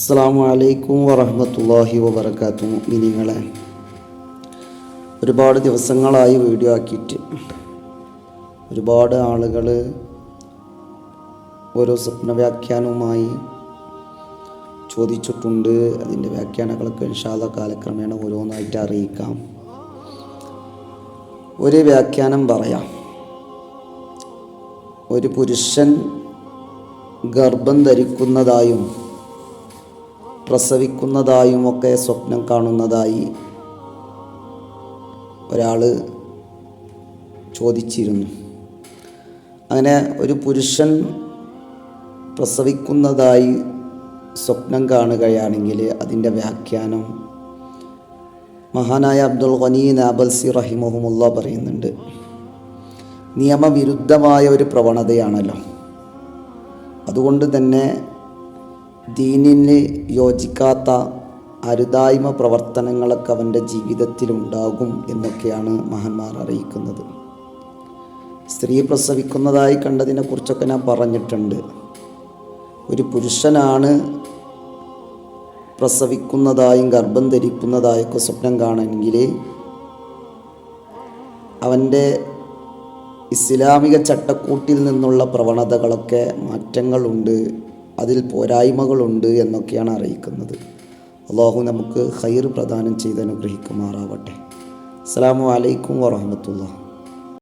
അസ്സാം വലൈക്കും വറഹമത്തല്ലാഹി വബർക്കാത്തു മിനിങ്ങളെ ഒരുപാട് ദിവസങ്ങളായി വീഡിയോ ആക്കിയിട്ട് ഒരുപാട് ആളുകൾ ഓരോ സ്വപ്ന വ്യാഖ്യാനവുമായി ചോദിച്ചിട്ടുണ്ട്. അതിന്റെ വ്യാഖ്യാനങ്ങളൊക്കെ ഇൻഷാല്ല കാലക്രമേണ ഓരോന്നായിട്ട് അറിയിക്കാം. ഒരു വ്യാഖ്യാനം പറയാം. ഒരു പുരുഷൻ ഗർഭം ധരിക്കുന്നതായും പ്രസവിക്കുന്നതായും ഒക്കെ സ്വപ്നം കാണുന്നതായി ഒരാൾ ചോദിച്ചിരുന്നു. അങ്ങനെ ഒരു പുരുഷൻ പ്രസവിക്കുന്നതായി സ്വപ്നം കാണുകയാണെങ്കിൽ അതിന്റെ വ്യാഖ്യാനം മഹാനായ അബ്ദുൽ ഖനീ നാബൽസി റഹിമഹുമുല്ല പറയുന്നുണ്ട്. നിയമവിരുദ്ധമായ ഒരു പ്രവണതയാണല്ലോ. അതുകൊണ്ട് തന്നെ ദീനിന് യോജിക്കാത്ത അരുതായ്മ പ്രവർത്തനങ്ങളൊക്കെ അവന്റെ ജീവിതത്തിലുണ്ടാകും എന്നൊക്കെയാണ് മഹാന്മാർ അറിയിക്കുന്നത്. സ്ത്രീ പ്രസവിക്കുന്നതായി കണ്ടതിനെക്കുറിച്ചൊക്കെ ഞാൻ പറഞ്ഞിട്ടുണ്ട്. ഒരു പുരുഷനാണ് പ്രസവിക്കുന്നതായും ഗർഭം ധരിക്കുന്നതായൊക്കെ സ്വപ്നം കാണണമെങ്കിൽ അവന്റെ ഇസ്ലാമിക ചട്ടക്കൂട്ടിൽ നിന്നുള്ള പ്രവണതകളൊക്കെ മാറ്റങ്ങളുണ്ട്. അതിൽ പോരായ്മകളുണ്ട് എന്നൊക്കെയാണ് അറിയിക്കുന്നത്. അള്ളാഹു നമുക്ക് ഹൈർ പ്രദാനം ചെയ്ത് അനുഗ്രഹിക്കുമാറാവട്ടെ. അസ്സാം വലൈക്കും വാഹമത്തുള്ള